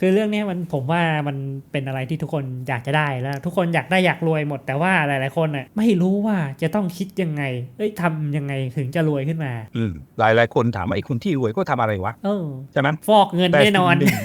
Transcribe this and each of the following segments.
คือเรื่องเนี้ยมันผมว่ามันเป็นอะไรที่ทุกคนอยากจะได้แล้ว ทุกคนอยากได้อยากรวยหมดแต่ว่าหลาย ๆ คนน่ะไม่รู้ว่าจะต้องคิดยังไงเอ้ยทำยังไงถึงจะรวยขึ้นมาอืมหลายหลายๆคนถามว่าไอ้คนที่รวยก็ทำอะไรวะเออใช่ไหมฟอกเงินแต่แน่นอนสิ่งหง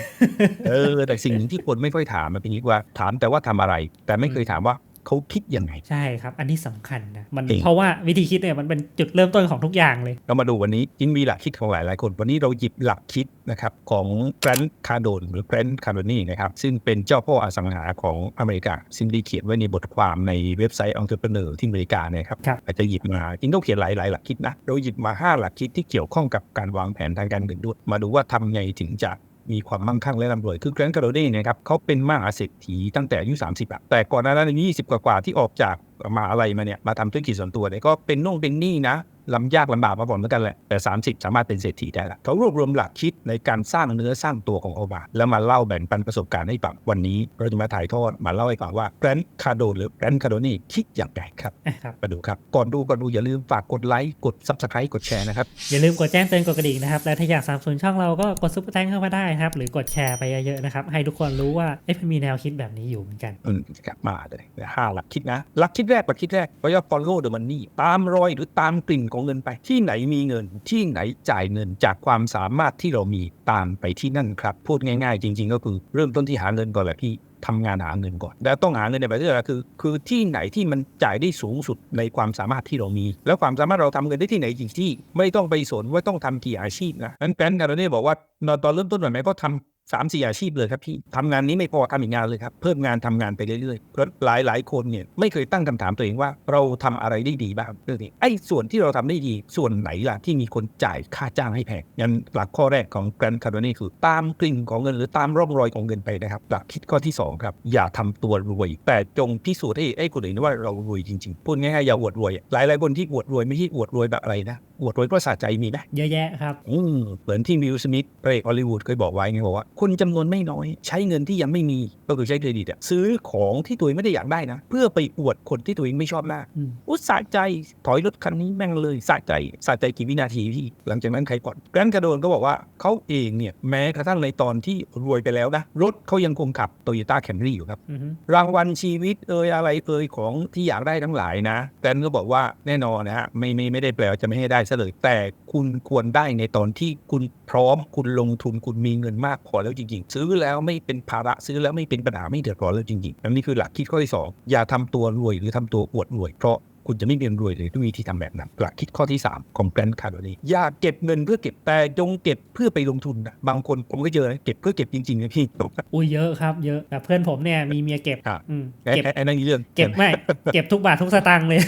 เออแต่สิ่งหนึ่งที่คนไม่ค่อยถามมันเป็นอย่างนี้ว่าถามแต่ว่าทำอะไร แต่ไม่เคยถามว่า เขาคิดยังไง ใช่ครับ อันนี้สำคัญนะมันจริงเพราะว่าวิธีคิดเนี่ยมันเป็นจุดเริ่มต้นของทุกอย่างเลย เรามาดูวันนี้จริงมีหลักคิดของหลายหลายๆคน วันนี้เราหยิบหลักคิดนะครับของแกรนคาร์โดนหรือแกรนคาร์โดนีนะครับซึ่งเป็นเจ้าพ่ออสังหาของอเมริกาซึ่งได้เขียนไว้ในบทความในเว็บไซต์ Entrepreneur ที่อเมริกาเนี่ยครับครับอาจจะหยิบมาจริงต้องเขียนหลายหลายๆหลักคิดนะเราหยิบมา 5 หลักคิดที่เกี่ยวข้องกับการวางแผนทางการเงินด้วยมาดูว่าทำไงถึงจะ มีความมั่งคั่งและร่ำรวย คือแกรนด์คาร์โดนีนะครับเขาเป็นมหาเศรษฐีตั้งแต่อายุ 30อะแต่ก่อนหน้านั้นอายุ20 กว่าๆที่ออกจากมหาอะไรมาเนี่ยมาทำธุรกิจส่วนตัวเนี่ยก็เป็นน่งเป็นหนี้นะ ลำยากลำบากมาก่อนเหมือนกันแหละแต่ 30 สามารถเป็นเศรษฐีได้ละเขารวบรวมหลักคิดในการสร้างเนื้อสร้างตัวของโอบาแล้วมาเล่าแบ่งปันประสบการณ์ให้ฟังวันนี้เราจะมาถ่ายทอดมาเล่าให้ฟังว่าแกรนคาร์โดหรือแกรนคาร์โดนีคิดอย่างไรครับครับมาดูครับ ก่อนดูก่อนดูอย่าลืมฝากกดไลค์กด subscribe กดแชร์นะครับอย่าลืมกดแจ้งเตือนกดกระดิ่งนะครับและถ้าอยากสนับสนุนช่องเราก็กดซุปเปอร์แตงเข้ามาได้นะครับหรือกดแชร์ไปเยอะๆนะครับให้ทุกคนรู้ว่าเอ๊ะมันมีแนวคิดแบบนี้อยู่เหมือนกันอืมกลับมาเลยห้าหลักคิดนะหลักคิดแรกหลักคิดแรกว่า follow the money ตามรอยหรือตามกลิ่นของเงินไป ที่ไหนมีเงินที่ไหนจ่ายเงินจากความสามารถที่เรามีตามไปที่นั่นครับ พูดง่ายๆ จริง ๆ ก็คือเริ่มต้นที่หาเงินก่อนแหละพี่ทำงานหาเงินก่อน แล้วต้องหาเงินในแบบที่อะไรคือ คือที่ไหนที่มันจ่ายได้สูงสุดในความสามารถที่เรามี แล้วความสามารถเราทำเงินได้ที่ไหนจริงที่ ไม่ต้องไปสนว่าต้องทำกี่อาชีพนะนั้นแกรนการ์เนี่บอกว่าตอนเริ่มต้นหน่อยไหมก็ทำ สามสี่อาชีพเลยครับพี่ทำงานนี้ไม่พอทำอีกงานเลยครับ เพิ่มงานทำงานไปเรื่อยๆเพราะหลายหลายๆคนเนี่ยไม่เคยตั้งคำถามตัวเองว่าเราทำอะไรได้ดีบ้างเรื่องนี้ไอ้ส่วนที่เราทำได้ดีส่วนไหนล่ะที่มีคนจ่ายค่าจ้างให้แพงยันหลักข้อแรกของแกรนคาร์โดนี่คือตามกลิ่นของเงินหรือตามร่องรอยของเงินไปนะครับหลักคิดข้อที่สองครับอย่าทำตัวรวย แต่จงพิสูจน์ให้ไอ้คนอื่นว่าเรารวยจริงๆพูดง่ายๆอย่าอวดรวยหลายหลายๆคนที่อวดรวยไม่ใช่อวดรวยแบบอะไรนะอวดรวยเพราะสะใจมีไหมเยอะแยะครับอืมเหมือนที่วิลสมิธพระเอกฮอลลีวูดเคยบอกไว้ไงบอกว่าคนจำนวนไม่น้อย ใช้เงินที่ยังไม่มีก็คือใช้เครดิตอะซื้อของที่ตัวเองไม่ได้อยากได้นะ เพื่อไปอวดคนที่ตัวเองไม่ชอบหน้าอืมอุตสะใจถอยรถคันนี้แม่งเลยสะใจสะใจกี่วินาทีพี่หลังจากนั้นใครก่อนแกรนกระโดนก็บอกว่าเขาเองเนี่ยแม้กระทั่งในตอนที่รวยไปแล้วนะรถเขายังคงขับโตโยต้าแคมรี่อยู่ครับอือฮึรางวัลชีวิตเอ่ยอะไรเอ่ยของที่อยากได้ทั้งหลายนะแกรนก็บอกว่าแน่นอนนะฮะไม่ไม่ไม่ได้แปลว่าจะไม่ให้ได้ซะเลยแต่ คุณควรได้ในตอนที่คุณพร้อมคุณลงทุนคุณมีเงินมากพอแล้วจริงๆ ซื้อแล้วไม่เป็นภาระซื้อแล้วไม่เป็นปัญหาไม่เดือดร้อนแล้วจริงๆอันนี้คือหลักคิดข้อที่สองอย่าทำตัวรวยหรือทำตัวอวดรวย เพราะคุณจะไม่เป็นรวยเลยด้วยวิธีทำแบบนั้นหลักคิดข้อที่ 3 ของแกรนคาร์โดนีอย่าเก็บเงินเพื่อเก็บแต่จงเก็บเพื่อไปลงทุนนะบางคนผมก็เจอนะเก็บเพื่อเก็บจริงๆนะพี่อุ้ยเยอะครับเยอะแบบเพื่อนผมเนี่ยมีเมียเก็บครับอืมไอ้เก็บไอ้ไอ้นั่นอีกเรื่องเก็บไม่เก็บทุกบาททุกสตางค์เลย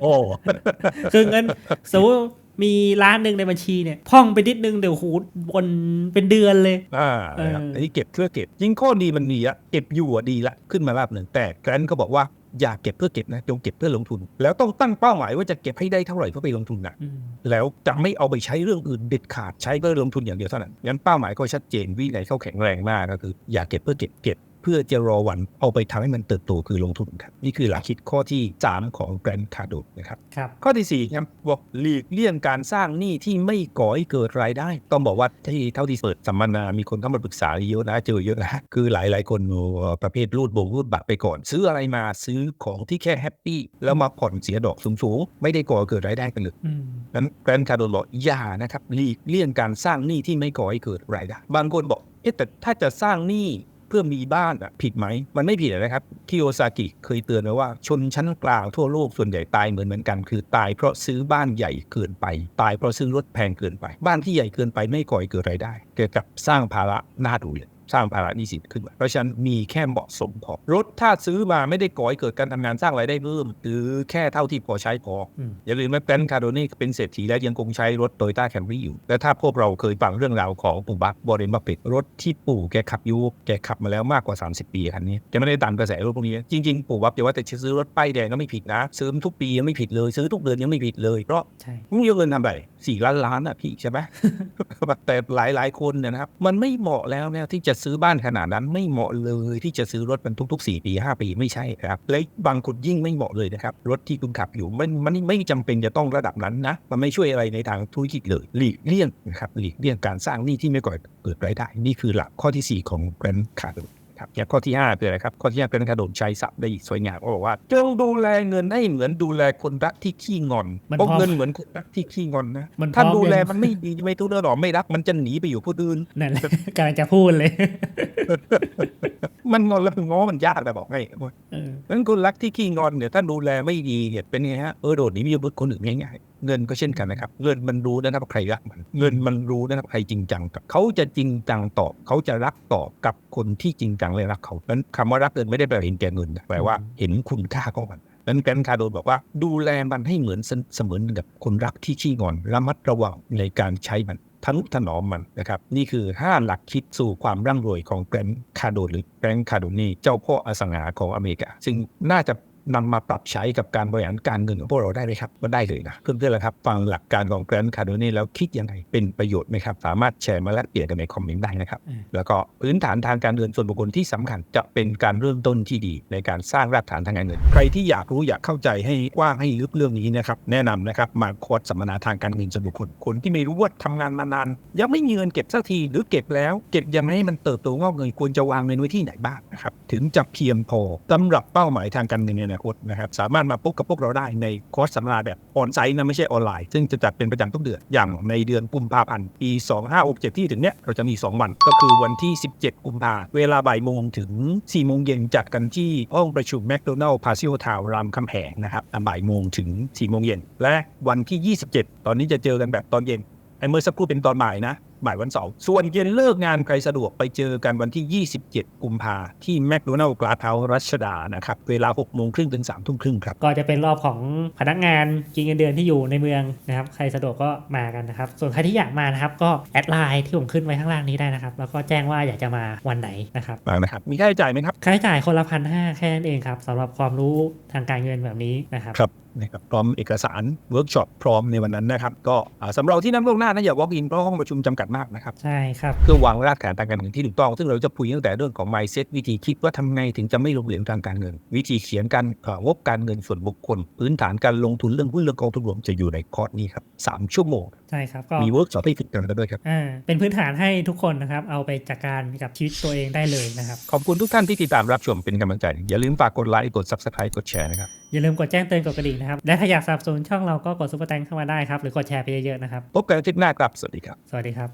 โอ้คือเงินสมมติ มีล้านหนึ่งในบัญชีเนี่ยพ่องไปนิดนึงเดี๋ยวหูบนเป็นเดือนเลย อ่าเออนะครับอันนี้เก็บเพื่อเก็บ ยิ่งข้อดีมันดีอะเก็บอยู่อะดีละขึ้นมาลาบหนึ่งแต่แกรนเขาบอกว่าอย่าเก็บเพื่อเก็บนะจงเก็บเพื่อลงทุน แล้วต้องตั้งเป้าหมายว่าจะเก็บให้ได้เท่าไหร่เพื่อไปลงทุนนะอืมแล้วจะไม่เอาไปใช้เรื่องอื่นเด็ดขาดใช้เพื่อลงทุนอย่างเดียวเท่านั้นงั้นเป้าหมายก็ชัดเจนวินัยเข้าแข็งแรงมากก็คือ อย่าเก็บเพื่อเก็บเก็บเพื่อจะรอวันเอาไปทำให้มันเติบโตคือลงทุนครับ นี่คือหลักคิดข้อที่สามของแกรนคาร์โดนะครับครับ ข้อที่ 4 ครับบอกหลีกเลี่ยงการสร้างหนี้ที่ไม่ก่อให้เกิดรายได้ ต้องบอกว่าที่เท่าที่เปิดสัมมนา มีคนเข้ามาปรึกษาเยอะนะเจอเยอะนะคือหลายหลายๆคนเอ่อประเภทรูดบงรูดบัตรไปก่อน ซื้ออะไรมาซื้อของที่แค่แฮปปี้แล้วมาผ่อนเสียดอกสูงๆไม่ได้ก่อให้เกิดรายได้กันเลยอืมนั้นแกรนคาร์โดบอกอย่านะครับหลีกเลี่ยงการสร้างหนี้ที่ไม่ก่อให้เกิดรายได้บางคนบอกเอ๊ะแต่ถ้าจะสร้างหนี้ เพื่อมีบ้านอะผิดไหม มันไม่ผิดนะครับคิโอซากิเคยเตือนไว้ว่าชนชั้นกลางทั่วโลกส่วนใหญ่ตายเหมือนเหมือนกัน คือตายเพราะซื้อบ้านใหญ่เกินไป ตายเพราะซื้อรถแพงเกินไป บ้านที่ใหญ่เกินไปไม่ก่อให้เกิดรายได้เกี่ยวกับสร้างภาระหน้าดูเลย สร้างภาระหนี้สินขึ้นมาเพราะฉะนั้นมีแค่เหมาะสมพอรถถ้าซื้อมาไม่ได้ก่อให้เกิดการทำงานสร้างรายได้เพิ่มหรือแค่เท่าที่พอใช้พออืมอย่าลืมว่าแกรนคาร์โดนี่เป็นเศรษฐีและยังคงใช้รถโตโยต้าแคมรี่อยู่ และถ้าพวกเราเคยฟังเรื่องราวของปู่บักบอเรนบัฟเฟตรถที่ปู่แกขับอยู่แกขับมาแล้วมากกว่า 30 ปีคันนี้แกไม่ได้ตามกระแสรถพวกนี้ จริงๆ ปู่บักจะว่าแต่ซื้อรถป้ายแดงก็ไม่ผิดนะซื้อทุกปียังไม่ผิดเลย ซื้อทุกเดือนยังไม่ผิดเลยเพราะใช่มึงเยอะเงินทำไรสี่ล้านล้านอะพี่ใช่ไหมแต่หลายหลายๆคนเนี่ยนะครับมันไม่เหมาะแล้วนะที่จะซื้อบ้านขนาดนั้นไม่เหมาะเลยที่จะซื้อรถมันทุกๆ4ปี 5 ปีไม่ใช่ครับและบางคนยิ่งไม่เหมาะเลยนะครับ รถที่คุณขับอยู่มันมันไม่จำเป็นจะต้องระดับนั้นนะ มันไม่ช่วยอะไรในทางธุรกิจเลย หลีกเลี่ยงนะครับหลีกเลี่ยงการสร้างหนี้ที่ไม่ก่อเกิดรายได้ นี่คือหลักข้อทีสี่4 ของแกรนด์คาร์ ครับอย่างข้อที่ 5คืออะไรครับ ข้อที่5เป็นกระโดดใช้ศัพท์ได้อีกสวยงามก็บอกว่าจงดูแลเงินให้เหมือนดูแลคนรักที่ขี้งอนมันเพราะพร้อมเงินเหมือนคนรักที่ขี้งอนนะมันพร้ถ้าอมดูแลยังมันไม่ดีไม่ทุกเรื่องหรอกไม่รัก มันจะหนีไปอยู่ผู้อื่นนั่นแหละกำลังจะพูดเลย มันงอนแล้วง้อมันยากแต่บอกให้เออนั้นคนรักที่ขี้งอนเนี่ยถ้าดูแลไม่ดีเนี่ยเป็นไงฮะเออโดดหนีไปอยู่บนคนอื่นง่ายๆ เงินก็เช่นกันนะครับ เงินมันรู้นะครับว่าใครรักมัน เงินมันรู้นะครับใครจริงจังกับเขาจะจริงจังตอบเขาจะรักตอบกับคนที่จริงจังและรักเขานั้นคำว่ารักเงินไม่ได้แปลว่าเห็นแก่เงินนะแปลว่าเห็นคุณค่าของมันนั้นแกรนคาร์โดนบอกว่าดูแลมันให้เหมือนเสเสมือนกับคนรักที่ขี้งอนระมัดระวังในการใช้มันทนุถนอมมันนะครับนี่คือ 5 หลักคิดสู่ความร่ำรวยของแกรนคาร์โดหรือแกรนคาร์โดนี่เจ้าพ่ออสังหาของอเมริกา ซึ่งน่าจะ นำมาปรับใช้กับการบริหารการเงินของพวกเราได้ไหมครับก็ได้เลยนะเพื่อนๆละครับ ฟังหลักการของแกรนคาร์โดนี่แล้วคิดยังไงเป็นประโยชน์ไหมครับ สามารถแชร์มาแลกเปลี่ยนกันในคอมเมนต์ได้นะครับอืมแล้วก็พื้นฐานทางการเงินส่วนบุคคลที่สำคัญจะเป็นการเริ่มต้นที่ดี ในการสร้างรากฐานทางการเงิน ใครที่อยากรู้อยากเข้าใจให้กว้างให้ลึกเรื่องนี้นะครับแนะนำนะครับมาคอร์สสัมมนาทางการเงินส่วนบุคคลคนที่ไม่รู้ว่าทำงานมานานยังไม่มีเงินเก็บสักทีหรือเก็บแล้ว เก็บยังไงให้มันเติบโตงอกเงยควรจะวางเงินไว้ที่ไหนบ้างนะครับถึงจะเพียงพอสำหรับเป้าหมายทางการเงินในอนาคตนะครับสามารถมาพบกับพวกเราได้ในคอร์สสัมมนาแบบออนไซต์นะไม่ใช่ออนไลน์ ซึ่งจะจัดเป็นประจำทุกเดือนอย่างในเดือนกุมภาพันธ์ปี 2567 ที่ถึงเนี้ยเราจะมี 2 วัน ก็คือวันที่ 17 กุมภาเวลาบ่ายโมงถึง 4 โมงเย็นจัดกันที่ห้องประชุมแมคโดนัลล์พาซิโอทาวรามคำแหงนะครับอ่บ่ายโมงถึง 4 โมงเย็นและวันที่ 27 ตอนนี้จะเจอกันแบบตอนเย็นไอ้เมื่อสักครู่เป็นตอนบ่ายนะ บ่ายวันเสาร์ส่วนเย็นเลิกงานใครสะดวกไปเจอกันวันที่ 27 กุมภาที่แมคโดนัลล์กลาเทารัชดานะครับเวลา6โมงครึ่งถึง3ทุ่มครึ่งครับก็จะเป็นรอบของพนักงานกินเงินเดือนที่อยู่ในเมืองนะครับใครสะดวกก็มากันนะครับส่วนใครที่อยากมานะครับก็แอดไลน์ที่ผมขึ้นไว้ข้างล่างนี้ได้นะครับแล้วก็แจ้งว่าอยากจะมาวันไหนนะครับมานะครับมีค่าใช้จ่ายไหมครับค่าใช้จ่ายคนละพันห้าแค่นั้นเองครับสำหรับความรู้ทางการเงินแบบนี้นะครับครับ นะครับพร้อมเอกสารเวิร์กช็อปพร้อมในวันนั้นนะครับ ก็อ่าสำหรับที่นั่งล่วงหน้านะอย่า walk in เพราะห้องประชุมจำกัดมากนะครับใช่ครับเพื่อวางรากฐานทางการเงินที่ถูกต้อง ซึ่งเราจะคุยตั้งแต่เรื่องของ mindset วิธีคิดว่าทำไงถึงจะไม่ลงเหลวทางการเงิน วิธีเขียนการเอ่องบการเงินส่วนบุคคล พื้นฐานการลงทุนเรื่องหุ้นเรื่องกองทุนรวมจะอยู่ในคอร์สนี้ครับสามชั่วโมงใช่ครับก็มีเวิร์กช็อปให้ฝึกกันด้วยครับอ่าเป็นพื้นฐานให้ทุกคนนะครับเอาไปจัดการกับชีวิตตัวเองได้เลยนะครับขอบคุณทุกท่านที่ติดตามรับชมเป็นกำลังใจอย่าลืมฝากกดไลค์กด subscribe กดแชร์นะครับอย่าลืมกดแจ้งเตือนกดกระดิ่งนะครับ และถ้าอยากสนับสนุนช่องเราก็กดซุปเปอร์แตงเข้ามาได้ครับ หรือ กดแชร์ไปเยอะๆนะครับ พบกันอาทิตย์หน้าครับ สวัสดีครับ สวัสดีครับ